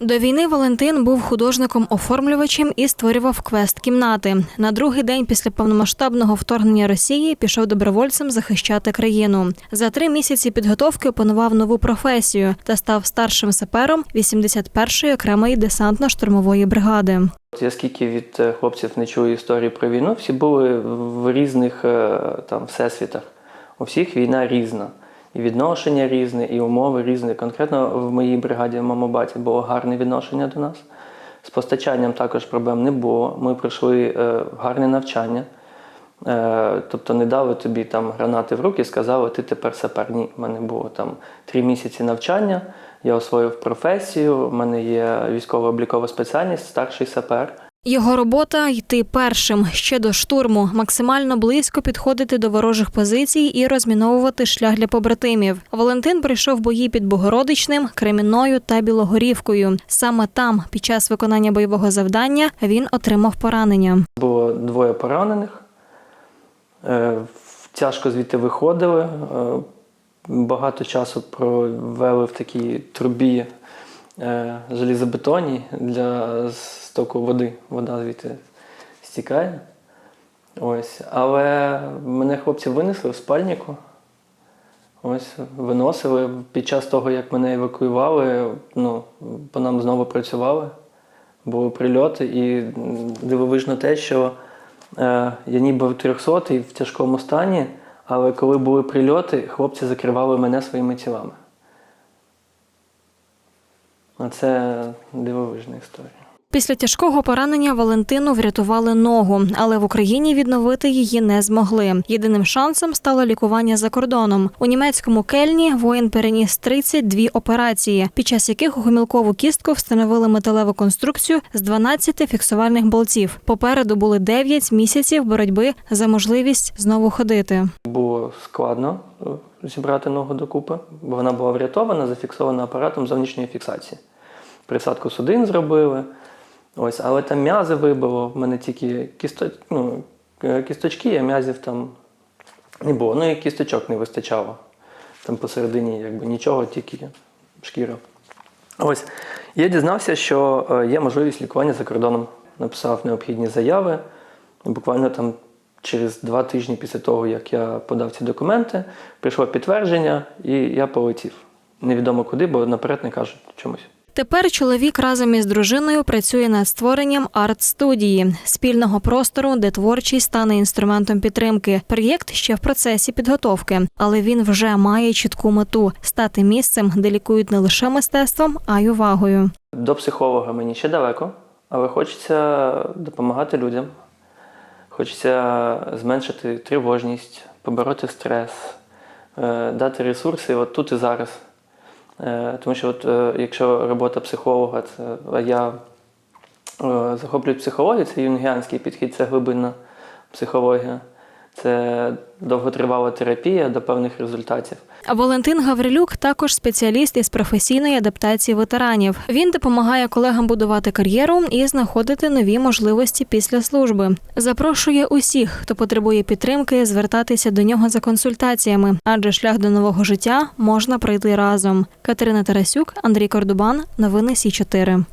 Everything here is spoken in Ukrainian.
До війни Валентин був художником-оформлювачем і створював квест-кімнати. На другий день після повномасштабного вторгнення Росії пішов добровольцем захищати країну. За три місяці підготовки опанував нову професію та став старшим сапером 81-ї окремої десантно-штурмової бригади. Я скільки від е, хлопців не чую історії про війну, всі були в різних е, там всесвітах. У всіх війна різна. І відношення різне, і умови різні. Конкретно в моїй бригаді мамобаті було гарне відношення до нас. З постачанням також проблем не було. Ми пройшли е, гарне навчання. Е, тобто не дали тобі там гранати в руки, сказали, ти тепер сапер. Ні, в мене було там три місяці навчання, я освоїв професію, в мене є військово-облікова спеціальність, старший сапер. Його робота йти першим ще до штурму, максимально близько підходити до ворожих позицій і розміновувати шлях для побратимів. Валентин прийшов бої під Богородичним, Кремінною та Білогорівкою. Саме там, під час виконання бойового завдання, він отримав поранення. Було двоє поранених. Е, Тяжко звідти виходили. Е, Багато часу провели в такій трубі е, для стоку води. Вода звідти стікає. Ось. Але мене хлопці винесли в спальнику. Ось, виносили. Під час того, як мене евакуювали, ну, по нам знову працювали. Були прильоти, і дивовижно те, що е, я ніби в 300 в тяжкому стані, але коли були прильоти, хлопці закривали мене своїми тілами. А це дивовижна історія. Після тяжкого поранення Валентину врятували ногу, але в Україні відновити її не змогли. Єдиним шансом стало лікування за кордоном. У німецькому кельні воїн переніс 32 операції, під час яких у гомілкову кістку встановили металеву конструкцію з 12 фіксувальних болтів. Попереду були 9 місяців боротьби за можливість знову ходити. Було складно е, зібрати ногу докупи, бо вона була врятована, зафіксована апаратом зовнішньої фіксації. Присадку судин зробили. Ось, але там м'язи вибило, в мене тільки кісто, ну, е, кісточки, а м'язів там не було. Ну і кісточок не вистачало. Там посередині якби нічого, тільки шкіра. Ось. Я дізнався, що е, є можливість лікування за кордоном. Написав необхідні заяви. Буквально там через два тижні після того, як я подав ці документи, прийшло підтвердження, і я полетів. Невідомо куди, бо наперед не кажуть чомусь. Тепер чоловік разом із дружиною працює над створенням арт-студії спільного простору, де творчість стане інструментом підтримки. Проєкт ще в процесі підготовки, але він вже має чітку мету стати місцем, де лікують не лише мистецтвом, а й увагою. До психолога мені ще далеко, але хочеться допомагати людям. Хочеться зменшити тривожність, побороти стрес, е, дати ресурси от тут і зараз. Е, Тому що, от, е, якщо робота психолога, це я е, захоплююсь психологію, це юнгіанський підхід, це глибинна психологія. Це довготривала терапія до певних результатів. Валентин Гаврилюк також спеціаліст із професійної адаптації ветеранів. Він допомагає колегам будувати кар'єру і знаходити нові можливості після служби. Запрошує усіх, хто потребує підтримки, звертатися до нього за консультаціями, адже шлях до нового життя можна пройти разом. Катерина Тарасюк, Андрій Кордубан, новини Сі 4